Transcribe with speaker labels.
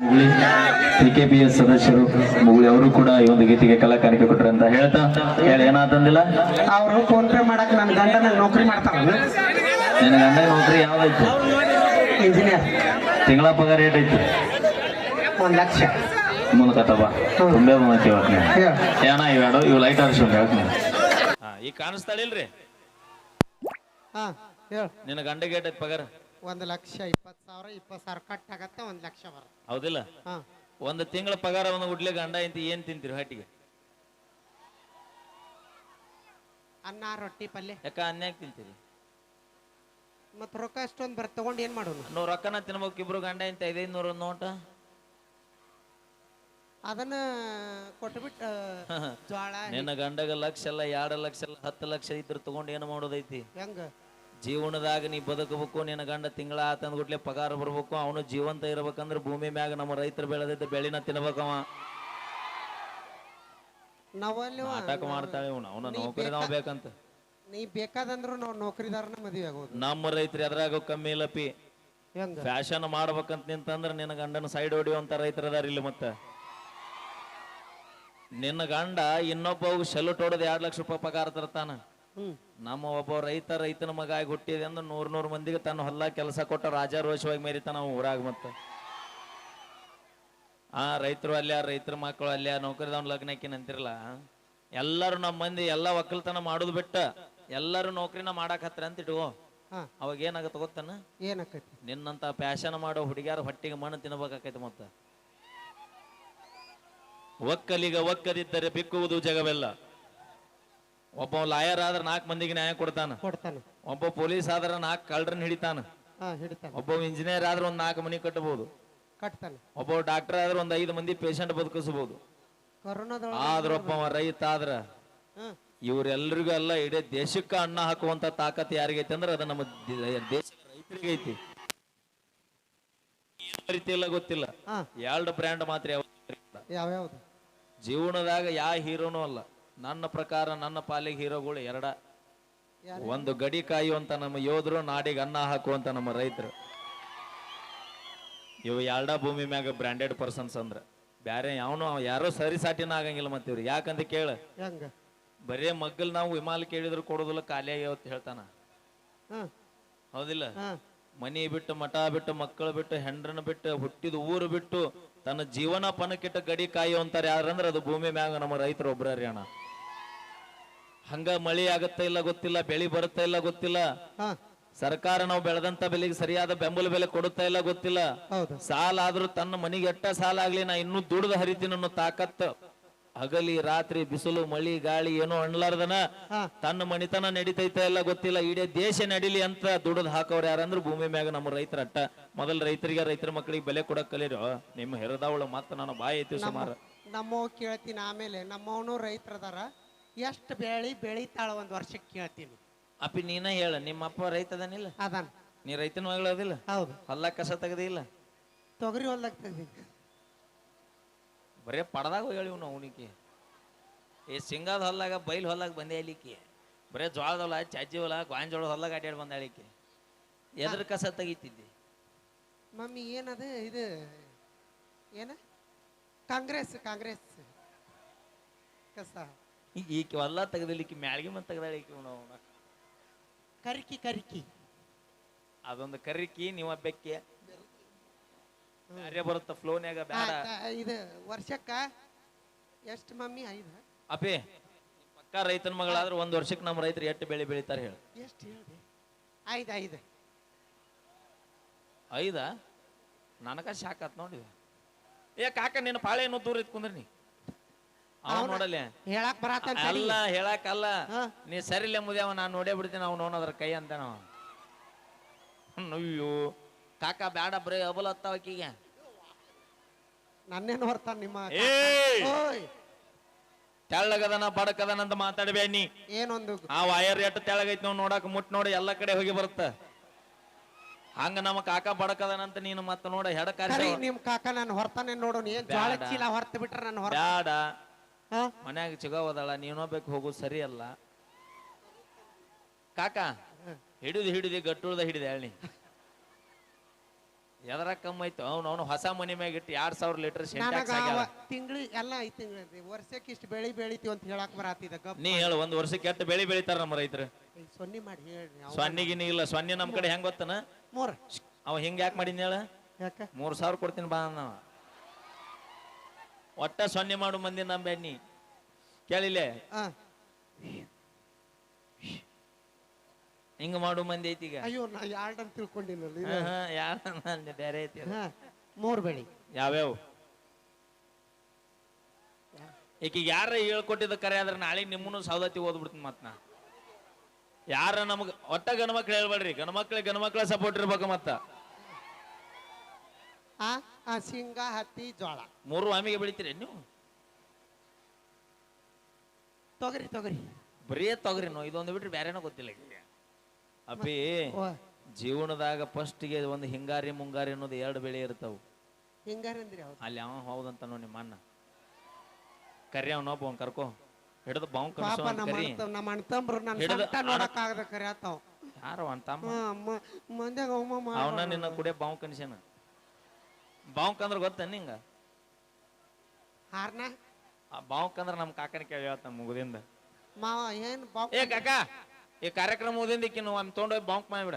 Speaker 1: Muguli P K P S ಸದಸ್ಯರು ಮುಗುಳಿ ಅವರು ಕೂಡ ಈ ಒಂದು ಗೀತೆಗೆ ಕಲಾ ಕಾಣಿಕೆ ಕೊಟ್ಟರು ಅಂತ ಹೇಳ್ತಾ ಹೇಳಿ ಏನಾತಂದಿಲ್ಲ?
Speaker 2: ಅವರು ಫೋನ್ ಪೇ ಮಾಡಕ್ ನನ್ನ ಗಂಡನ ನೌಕರಿ ಮಾಡ್ತಾರ.
Speaker 1: ನಿನ್ನ ಗಂಡ ನೌಕರಿ ಯಾವ್ದೈತಿ
Speaker 2: ಇಂಜಿನಿಯರ್
Speaker 1: ತಿಂಗಳ ಪಗಾರ ಏಟೈತಿ?
Speaker 2: ಒಂದ್ ಲಕ್ಷ.
Speaker 1: ಮೂಲಕ ತಬ ಬಂದೈತಿ ಇವತ್ತು ನೀವು
Speaker 2: ಹೇಳ.
Speaker 1: ಏನ ಇವೇಡು ಇವು ಲೈಟ್ ಆರಿಸ್ಕೊಂಡು ಹೇಳ್ತೀನಿ.
Speaker 3: ಹಾ ಈಗ ಕಾಣಿಸ್ತಾಳಿಲ್ರಿ
Speaker 2: ಹಾ ಹೇಳು.
Speaker 3: ನಿನ್ನ ಗಂಡಗೆ ಏಟೈತಿ ಪಗಾರ?
Speaker 2: ಒಂದ್ ಲಕ್ಷ ಸಾವಿರ ಇಪ್ಪತ್ತು ಸಾವಿರ ಕಟ್ ಆಗತ್ತೆ ಒಂದ್ ಲಕ್ಷ ಬರುತ್ತೆ.
Speaker 3: ಹೌದಿಲ್ಲ?
Speaker 2: ಹಾ.
Speaker 3: ಒಂದು ತಿಂಗಳ ಪಗಾರ ಒಂದು ಉಡ್ಲಿ ಗಂಡ ಇಂತ ಏನ್ ತಿಂತೀರಿ ಹಟ್ಟಿಗೆ
Speaker 2: ಅನ್ನ ರೊಟ್ಟಿ ಪಲ್ಯ.
Speaker 3: ಯಾಕ ಅನ್ಯಾಕ ತಿಂತೀರಿ?
Speaker 2: ಮತ್ ರೊಕ್ಕ ಅಷ್ಟೊಂದ್ ಬರ್ ತಗೊಂಡ್ ಏನ್ ಮಾಡೋಣ
Speaker 3: ನೋ ರೊಕ್ಕನ ತಿನ್ಬೇಕು ಇಬ್ರು ಗಂಡ ಇಂತ ಐದೈದು ನೂರು ನೋಟ?
Speaker 2: ಅದನ್ನ ಕೊಟ್ಬಿಟ್ಟು ಜೋಳ
Speaker 3: ನಿನ್ನ ಗಂಡಗ ಲಕ್ಷ ಅಲ್ಲ ಎರಡು ಲಕ್ಷ ಅಲ್ಲ ಹತ್ತು ಲಕ್ಷ ಇದ್ರ ತಗೊಂಡ್ ಏನು ಮಾಡೋದೈತಿ?
Speaker 2: ಹೆಂಗ?
Speaker 3: ಜೀವನದಾಗ ನೀ ಬದುಕಬೇಕು ನಿನ್ನ ಗಂಡ ತಿಂಗಳ ಆತಂದ ಗುಟ್ಲೆ ಪಗಾರ ಬರ್ಬೇಕು ಅವನು ಜೀವಂತ ಇರ್ಬೇಕಂದ್ರ ಭೂಮಿ ಮ್ಯಾಗ ನಮ್ಮ ರೈತರು ಬೆಳೆದಿದ್ದ ಬೆಳಿನ ತಿನ್ಬೇಕವ.
Speaker 2: ನಾವಲ್ಲಿ
Speaker 3: ನಾಟಕ ಮಾಡ್ತಾಳೆ ಇವನು ಅವನ ನೌಕರಿ ನಾವು ಬೇಕಂತ.
Speaker 2: ನೀ ಬೇಕಾದಂದ್ರು ನಾವು ನೌಕರಿದಾರನ ಮದುವೆ ಆಗೋದು.
Speaker 3: ನಮ್ಮ ರೈತರು ಅದ್ರಾಗ ಕಮ್ಮಿ ಇಲ್ಲಪಿ
Speaker 2: ಹೆಂಗ?
Speaker 3: ಫ್ಯಾಷನ್ ಮಾಡ್ಬೇಕಂತ ನಿಂತಂದ್ರ ನಿನ್ನ ಗಂಡನ ಸೈಡ್ ಹೊಡಿಯುವಂತ ರೈತರ ಅದಾರ ಇಲ್ಲಿ ಮತ್ತೆ. ನಿನ್ನ ಗಂಡ ಇನ್ನೊಬ್ಬ ಸೆಲ್ಯೂಟ್ ಹೊಡೆದು ಎರಡ್ ಲಕ್ಷ ರೂಪಾಯಿ ಪಗಾರ ತರ್ತಾನ. ನಮ್ಮ ಒಬ್ಬ ರೈತ ರೈತನ ಮಗ ಆಗಿ ಹುಟ್ಟಿದೆ ಅಂದ್ರೆ ನೂರ್ ನೂರ್ ಮಂದಿಗೆ ತನ್ನ ಹೊಲ ಕೆಲಸ ಕೊಟ್ಟ ರಾಜಾರೋಷವಾಗಿ ಮೇರಿತ ನಾವು ಊರಾಗ ಮತ್ತ. ಆ ರೈತರು ಅಲ್ಲೇ ರೈತರ ಮಕ್ಕಳು ಅಲ್ಲೇ ಲಗ್ನ ಲಗ್ನಕ್ಕಿನ ಅಂತಿರಲ್ಲ? ಎಲ್ಲರೂ ನಮ್ಮ ಮಂದಿ ಎಲ್ಲ ಒಕ್ಕಲ್ತನ ಮಾಡೋದು ಬಿಟ್ಟ ಎಲ್ಲರೂ ನೌಕರಿನ ಮಾಡಾಕ್ ಹತ್ರ ಅಂತ ಇಟ್ಕೋ. ಅವಾಗ ಏನಾಗತ್ತ ಗೊತ್ತಾನ?
Speaker 2: ಏನಾಕೈತಿ?
Speaker 3: ನಿನ್ನಂತ ಪ್ಯಾಶನ್ ಮಾಡೋ ಹುಡುಗಿಯಾರ ಹೊಟ್ಟಿಗೆ ಮಣ್ಣು ತಿನ್ಬೇಕಾಕೈತಿ ಮತ್ತ. ಒಕ್ಕಲಿಗ ಒಕ್ಕದಿದ್ದರೆ ಬಿಕ್ಕುವುದು ಜಗವೆಲ್ಲ. ಒಬ್ಬ ಲಾಯರ್ ಆದ್ರ ನಾಲ್ಕು ಮಂದಿಗೆ ನ್ಯಾಯ ಕೊಡ್ತಾನ.
Speaker 2: ಕೊಡ್ತಾನೆ.
Speaker 3: ಒಬ್ಬ ಪೊಲೀಸ್ ಆದ್ರ ನಾಲ್ಕು ಕಳ್ಳರನ್ನ ಹಿಡಿತಾನ.
Speaker 2: ಹಾ ಹಿಡಿತಾನ.
Speaker 3: ಒಬ್ಬ ಇಂಜಿನಿಯರ್ ಆದ್ರ ಒಂದ್ ನಾಲ್ಕು ಮನಿ ಕಟ್ಟಬಹುದು
Speaker 2: ಕಟ್ತಾನ.
Speaker 3: ಒಬ್ಬ ಡಾಕ್ಟರ್ ಆದ್ರ ಒಂದ್ ಐದು ಮಂದಿ ಪೇಷಂಟ್ ಬದುಕಿಸಬಹುದು ಆದ್ರೊಬ್ಬ ರೈತ ಆದ್ರ
Speaker 2: ಇವರೆಲ್ಲರಿಗೂ
Speaker 3: ಅಲ್ಲ ಎಲ್ಲ ಇಡೀ ದೇಶಕ್ಕ ಅನ್ನ ಹಾಕುವಂತ ತಾಕತ್ ಯಾರಿಗೈತಿ ಅಂದ್ರೆ ಅದು ನಮ್ಮ ದೇಶದ ರೈತರಿಗೆ ಐತಿ ರೀತಿಯಲ್ಲ ಗೊತ್ತಿಲ್ಲ. ಎರಡು ಬ್ರ್ಯಾಂಡ್ ಮಾತ್ರ ಯಾವ.
Speaker 2: ಯಾವ್ಯಾವ್ದು?
Speaker 3: ಜೀವನದಾಗ ಯಾವ ಹೀರೋನು ಅಲ್ಲ. ನನ್ನ ಪ್ರಕಾರ ನನ್ನ ಪಾಲಿಗೆ ಹೀರೋಗಳು ಎರಡ. ಒಂದು ಗಡಿ ಕಾಯುವಂತ ನಮ್ಮ ಯೋಧರು ನಾಡಿಗೆ ಅನ್ನ ಹಾಕುವಂತ ನಮ್ಮ ರೈತರು. ಇವು ಎರಡ ಭೂಮಿ ಮ್ಯಾಗ ಬ್ರ್ಯಾಂಡೆಡ್ ಪರ್ಸನ್ಸ್ ಅಂದ್ರ? ಬ್ಯಾರೆ ಯಾವನು ಯಾರೋ ಸರಿಸಾಟಿನ ಆಗಂಗಿಲ್ಲ ಮತ್ತೆ ಇವ್ರು. ಯಾಕಂತ ಕೇಳ? ಬರೇ ಮಗ್ಗಲ್ ನಾವು ವಿಮಾಲ ಕೇಳಿದ್ರು ಕೊಡೋದಿಲ್ಲ ಖಾಲಿ ಆಗ್ಯಾವತ್ ಹೇಳ್ತಾನ. ಹೌದಿಲ್ಲ? ಮನಿ ಬಿಟ್ಟು ಮಠ ಬಿಟ್ಟು ಮಕ್ಕಳು ಬಿಟ್ಟು ಹೆಂಡ್ರನ್ನ ಬಿಟ್ಟು ಹುಟ್ಟಿದ ಊರು ಬಿಟ್ಟು ತನ್ನ ಜೀವನ ಪಣಕ್ಕಿಟ್ಟ ಗಡಿ ಕಾಯುವಂತಾರೆ ಯಾರಂದ್ರೆ ಅದು ಭೂಮಿ ಮ್ಯಾಗ ನಮ್ಮ ರೈತರು ಒಬ್ರಿ ಅಣ್ಣ. ಹಂಗ ಮಳಿ ಆಗತ್ತ ಇಲ್ಲ ಗೊತ್ತಿಲ್ಲ ಬೆಳಿ ಬರುತ್ತಾ ಇಲ್ಲ ಗೊತ್ತಿಲ್ಲ.
Speaker 2: ಹಾ.
Speaker 3: ಸರ್ಕಾರ ನಾವು ಬೆಳೆದಂತ ಬೆಲೆಗೆ ಸರಿಯಾದ ಬೆಂಬಲ ಬೆಲೆ ಕೊಡುತ್ತಾ ಇಲ್ಲ ಗೊತ್ತಿಲ್ಲ.
Speaker 2: ಹೌದು.
Speaker 3: ಸಾಲ ಆದ್ರೂ ತನ್ನ ಮನೆಗೆ ಎಟ್ಟ ಸಾಲ ಆಗ್ಲಿ ನಾ ಇನ್ನೂ ದುಡ್ದು ಹರಿತೀನಿ ಅನ್ನೋ ತಾಕತ್ ಹಗಲಿ ರಾತ್ರಿ ಬಿಸಿಲು ಮಳಿ ಗಾಳಿ ಏನೋ ಅಣ್ಲಾರ್ದನ
Speaker 2: ಹಾ.
Speaker 3: ತನ್ನ ಮನಿತನ ನಡೀತೈತ ಇಲ್ಲ ಗೊತ್ತಿಲ್ಲ. ಇಡೀ ದೇಶ ನಡಿಲಿ ಅಂತ ದುಡ್ದು ಹಾಕೋರು ಯಾರಂದ್ರ ಭೂಮಿ ಮ್ಯಾಗ ನಮ್ಮ ರೈತರ ಅಟ್ಟ. ಮೊದಲ ರೈತರಿಗೆ ರೈತರ ಮಕ್ಕಳಿಗೆ ಬೆಲೆ ಕೊಡಕ್ ಕಲೀರೋ. ನಿಮ್ಮ ಹೆರದವಳು ಮತ್ತ ನಾನು ಬಾಯಿ ಐತಿ ಸುಮಾರು.
Speaker 2: ನಮ್ಮವ್ ಕೇಳ್ತೀನಿ ಆಮೇಲೆ. ನಮ್ಮವನು ರೈತರದಾರ ಎಷ್ಟು ಬೆಳಿ ಬೆಳಿತಾಳ ಒಂದ್ ವರ್ಷಕ್ಕೆ ಕೇಳ್ತೀನಿ.
Speaker 3: ಅಪ್ಪಿ ನೀನ ಹೇಳ ನಿಮ್ಮ ಅಪ್ಪ ರೈತ ಅದನಿಲ್ಲ?
Speaker 2: ಅದಾನ.
Speaker 3: ನೀ ರೈತನ ಮಗಳು ಅದಿಲ್ಲ?
Speaker 2: ಹೌದು.
Speaker 3: ಹೊಲ ಕಸ ತೆಗದಿಲ್ಲ?
Speaker 2: ತೊಗರಿ ಹೊಲ್ದಾಗ ತೆಗ್ದಿ
Speaker 3: ಬರೇ ಪಡದಾಗ ಹೋಗಿ ನಾವು ಅವನಿಗೆ. ಈ ಸಿಂಗಾದ ಹೊಲ್ದಾಗ ಬೈಲ್ ಹೊಲ್ದಾಗ ಬಂದೆ ಅಲ್ಲಿಕ್ಕೆ. ಬರೇ ಜ್ವಾಳದ ಹೊಲ ಚಾಚಿ ಹೊಲ ಗಾಂಜೋಳ ಹೊಲ್ದಾಗ ಅಡ್ಯಾಡ್ ಬಂದ ಅಳಿಕೆ ಎದ್ರ ಕಸ ತೆಗಿತಿದ್ದಿ.
Speaker 2: ಮಮ್ಮಿ ಏನದ ಇದು? ಏನ? ಕಾಂಗ್ರೆಸ್ ಕಾಂಗ್ರೆಸ್. ಕಸ.
Speaker 3: ಈಕಿ ಎಲ್ಲ ತೆಗದಲಿಕ್ಕೆ ಮ್ಯಾಳ್ಗಿ ಮತ್ತೆ ತೆಗದಾಳಿಕೆ ನಾವು
Speaker 2: ಕರಿಕಿ ಕರಿಕಿ.
Speaker 3: ಅದೊಂದು ಕರಿಕಿ ನೀವ ಬೆಕ್ಕಿ ಕಾರ್ಯ ಬರುತ್ತ ಫ್ಲೋನ್ಯಾಗ
Speaker 2: ಬೇಡ ಇದು ವರ್ಷಕ್ಕ ಎಷ್ಟು ಮಮ್ಮಿ? ಐದು.
Speaker 3: ಅಪಿ ಪಕ್ಕ ರೈತನ ಮಗಳಾದ್ರೆ ಒಂದ್ ವರ್ಷಕ್ಕೆ ನಮ್ಮ ರೈತರು ಎಷ್ಟು ಬೆಳೆ ಬೆಳಿತಾರೆ ಹೇಳಿ.
Speaker 2: ಎಷ್ಟು ಹೇಳಿ ಐದು ಐದು.
Speaker 3: ಐದ? ನನಗ ಶಾಕ್ ಆತ್ ನೋಡಿ ಏ ಕಾಕ ನಿನ್ನ ಪಾಳೆ ಏನೋ ದೂರ ಇತ್ಕೊಂಡ್ರಿ ನೀ. ಅವ ನೋಡಲ್ಲ.
Speaker 2: ಹೇಳಕ್ ಬರತ್ತ
Speaker 3: ಅಲ್ಲ ಹೇಳಕ್ ಅಲ್ಲ. ನೀ ಸರಿಲ್ಲ ಮುದ್ಯಾವ ನಾನು ನೋಡೇ ಬಿಡ್ತೀನಿ ಅವ್ನು ನೋಡೋದ್ರ ಕೈ ಅಂತ ನಾವು ಅಯ್ಯೋ ಕಾಕ ಬ್ಯಾಡ ಬ್ರೇ ಅಬಲ ಹತ್ತಾವ ಆಕಿಗೆ.
Speaker 2: ನನ್ನೇನು ಹೊರ್ತಾನ ನಿಮ್ಮ! ಓಯ್.
Speaker 3: ತೆಳ್ಳಗದನ ಬಡಕದನ ಅಂತ ಮಾತಾಡ್ಬೇಡ ನೀ.
Speaker 2: ಏನೊಂದು
Speaker 3: ಆ ವಯರ್ ಎಟ್ಟು ತೆಳಗೈತಿ ನಾವು ನೋಡಕ್ ಮುಟ್ ನೋಡಿ ಎಲ್ಲ ಕಡೆ ಹೋಗಿ ಬರುತ್ತ. ಹಂಗ ನಮ್ಮ ಕಾಕ ಬಡಕದನಂತ ನೀನು ಮತ್ತೆ ನೋಡ ಹೆಡ
Speaker 2: ಕರಿ
Speaker 3: ಕಾರ್ಯ
Speaker 2: ನಿಮ್ ಕಾಕ ನಾನು ಹೊರ್ತಾನೆ ನೋಡೋಣ ಏನ್
Speaker 3: ಬ್ಯಾಡ.
Speaker 2: ಚೀಲ ಹೊರ್ತ ಬಿಟ್ರ ನಾನು ಹೊರ
Speaker 3: ಬ್ಯಾಡ? ಮನ್ಯಾಗ ಚಿಗೋದಳ ನೀನೋಬೇಕು ಹೋಗೋದು ಸರಿ ಅಲ್ಲ. ಕಾಕ ಹಿಡಿದು ಹಿಡಿದು ಗಟ್ಟುಳ್ದ ಹಿಡಿದೆ ಹೇಳಿ ಎದರ ಕಮ್ಮಿ ಆಯ್ತು? ಅವ್ನು ಅವನು ಹೊಸ ಮನೆ ಮ್ಯಾಗ ಇಟ್ಟು ಎರಡ್ ಸಾವಿರ ಲೀಟರ್
Speaker 2: ತಿಂಗ್ಳಿ ಎಲ್ಲ ಐದು ತಿಂಗ್ಳಿ ವರ್ಷಕ್ಕೆ ಇಷ್ಟು ಬೆಳಿ ಬೆಳಿತೀವಿ ಅಂತ ಹೇಳಕ್ ಬರತ್ತಿದ
Speaker 3: ನೀ ಹೇಳು ಒಂದ್ ವರ್ಷಕ್ಕೆ ಎಷ್ಟು ಬೆಳಿ ಬೆಳಿತಾರ ನಮ್ಮ ರೈತರು?
Speaker 2: ಸೊನ್ನಿ ಮಾಡಿ ಹೇಳಿ
Speaker 3: ಸೊನ್ನಿಗಿನಿ ಇಲ್ಲ ಸೊನ್ನೆ ನಮ್ ಕಡೆ ಹೆಂಗ್ ಗೊತ್ತನ?
Speaker 2: ಮೂರ್.
Speaker 3: ಅವ ಹಿಂಗ ಯಾಕೆ ಮಾಡಿದ್ನ ಹೇಳ? ಮೂರ್ ಸಾವಿರ ಕೊಡ್ತೀನಿ ಬಾ ಅಂದವ. ಒಟ್ಟ ಸೊನ್ನೆ ಮಾಡು ಮಂದಿ ನಮ್ಮ ಬೆಣ್ಣಿ ಕೇಳಿಲೆ? ಹಿಂಗ ಮಾಡು ಮಂದಿ ಐತಿ ಈಗ.
Speaker 2: ಅಯ್ಯೋ ನಾ ಯಾರ್ಡ್ ಅಂತ ತಿಳ್ಕೊಂಡಿನಲ್ಲಿ
Speaker 3: ಹಾ, ಹಾ, ಯಾರ ಅಂದೆ ಬೇರೆ ಐತಿ
Speaker 2: ಮೂರ್ ಬೆಳಿ.
Speaker 3: ಯಾವ್ಯಾವ? ಈಕೀಗ ಯಾರ ಹೇಳ್ಕೊಟ್ಟಿದ್ದ ಕರೆ ಆದ್ರೆ ನಾಳೆ ನಿಮ್ಮನ್ನು ಸೌದತ್ತಿ ಓದ್ಬಿಡ್ತೀನಿ ಮತ್ತ ನಾ. ಯಾರ ನಮಗ್ ಒಟ್ಟ ಗಣಮಕ್ಳು ಹೇಳ್ಬೇಡ್ರಿ. ಗಣಮಕ್ಳಿಗೆ ಗಣಮಕ್ಳ ಸಪೋರ್ಟ್ ಇರ್ಬೇಕು ಮತ್ತ.
Speaker 2: ಆ ಆ ಶೇಂಗಾ ಹತ್ತಿ ಜೋಳ.
Speaker 3: ಮೂರು ಆಮಿಗೆ ಬೆಳಿತೀರಿ ನೀವು
Speaker 2: ತೊಗರಿ ತೊಗರಿ.
Speaker 3: ಬರೀ ತೊಗರಿ ನೋ ಇದೊಂದು ಬಿಟ್ರೆ ಬೇರೆನೋ ಗೊತ್ತಿಲ್ಲ ಈಗ. ಅಪ್ಪಿ
Speaker 2: ಓ.
Speaker 3: ಜೀವನದಾಗ ಫಸ್ಟ್ಗೆ ಒಂದು ಹಿಂಗಾರಿ ಮುಂಗಾರಿ ಅನ್ನೋದು ಎರಡು ಬೆಳೆ ಇರ್ತಾವ.
Speaker 2: ಹಿಂಗಾರಿ ಅಂದ್ರೆ
Speaker 3: ಅಲ್ಲಿ ಅವ ಹೌದಂತ ನೋ ನಿಮ್ಮ ಅಣ್ಣ. ಕರಿ ಅವನೊಬ್ಬ ಅವ್ನ್ ಕರ್ಕೋ. ಹಿಡಿದು ಬಾವು
Speaker 2: ಪಾಪ ನಮ್ಮ
Speaker 3: ಕರಿ.
Speaker 2: ಅಣ್ಣ ನಮ್ಮ ಅಣ್ತಂಬ್ರು ನನ್ನ
Speaker 3: ಹಿಡ್ದು
Speaker 2: ಸಂಕಟ ನೋಡಕ್ ಆಗದ ಕರೆ ಆತಾವ್
Speaker 3: ಯಾರು ಅಂತಮ್ಮ
Speaker 2: ಹಾ ಮ- ಮಂದ್ಯಾಗ ಅವಮ
Speaker 3: ಅವನ ನಿನ್ನ ಕುಡಿಯ ಬಾವು ಕನ್ಸ್ಯಾನ? ಬಾವುಕ್ ಅಂದ್ರೆ ಗೊತ್ತ ನಿಂಗ?
Speaker 2: ಹಾರ್ನ?
Speaker 3: ಆ ಬಾವುಕ್ ಅಂದ್ರೆ ನಮ್ಮ ಕಾಕನ ಕೇಳಿ ಹೇಳ್ತ ಮುಗುದಿಂದ.
Speaker 2: ಮಾವ ಏನ್ ಬಾವ್
Speaker 3: ಏ ಕಾಕ ಈ ಕಾರ್ಯಕ್ರಮ ಮುಗಿದಿಂದ ಈಕಿನ ಒಮ್ಮೆ ತೊಗೊಂಡೋಗಿ ಬಾಂಕ್ ಮಾಡಿಬಿಡ